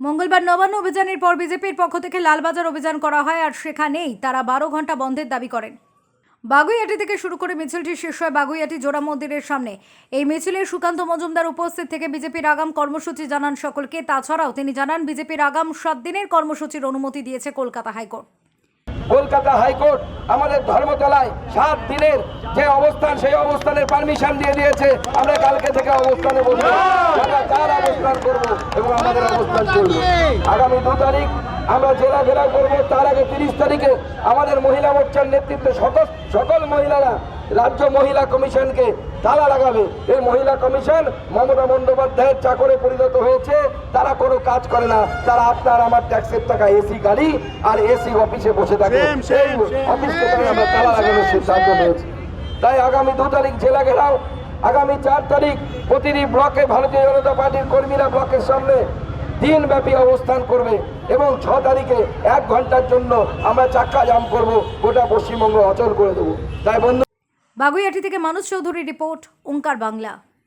মঙ্গলবার নবান্ন অভিযানের পর বিজেপির পক্ষ থেকে লালবাজার অভিযান করা হয় আর সেখানেই তারা বারো ঘণ্টা বন্ধের দাবি করেন। বাগুইয়াটি থেকে শুরু করে মিছিলটি শেষ হয় বাগুইয়াটি জোড়া মন্দিরের সামনে। এই মিছিলে সুকান্ত মজুমদার উপস্থিত থেকে বিজেপির আগাম কর্মসূচি জানান সকলকে। তাছাড়াও তিনি জানান, বিজেপির আগাম সাত দিনের কর্মসূচির অনুমতি দিয়েছে কলকাতা হাইকোর্ট। কলকাতা হাইকোর্ট আমাদের ধর্মতলায় সাত দিনের যে অবস্থান, সেই অবস্থানের পারমিশন দিয়ে দিয়েছে। আমরা কালকে থেকে অবস্থানে বসবো। অবস্থান করব এবং আমাদের অবস্থান চলবে। আগামী দু তারিখ আমরা জেলা ঘেরাও করব। তার আগে তিরিশ তারিখে আমাদের মহিলা মোর্চার নেতৃত্বে সকল সকল মহিলারা রাজ্য মহিলা কমিশনকে তালা লাগাবে। এই মহিলা কমিশন মমতা বন্দ্যোপাধ্যায়ের চাকরে পরিণত হয়েছে। তারা কোনো কাজ করে না। তারা আপনার আমার ট্যাক্সের টাকা এসি গাড়ি আর এসি অফিসে বসে থাকে। সেই অফিসকে আমরা তালা লাগানোর সিদ্ধান্ত নিয়েছি। তাই আগামী দু তারিখ জেলা ঘেরাও আগামী চার তারিখ প্রতিটি ব্লকে ভারতীয় জনতা পার্টির কর্মীরা ব্লকের সামনে দিনব্যাপী অবস্থান করবে এবং ছ তারিখে এক ঘণ্টার জন্য আমরা চাক্কা জাম করব, গোটা পশ্চিমবঙ্গ অচল করে দেবো। তাই বন্ধু বাগুইয়াটি থেকে মানুষ চৌধুরী রিপোর্ট, ওঙ্কার বাংলা।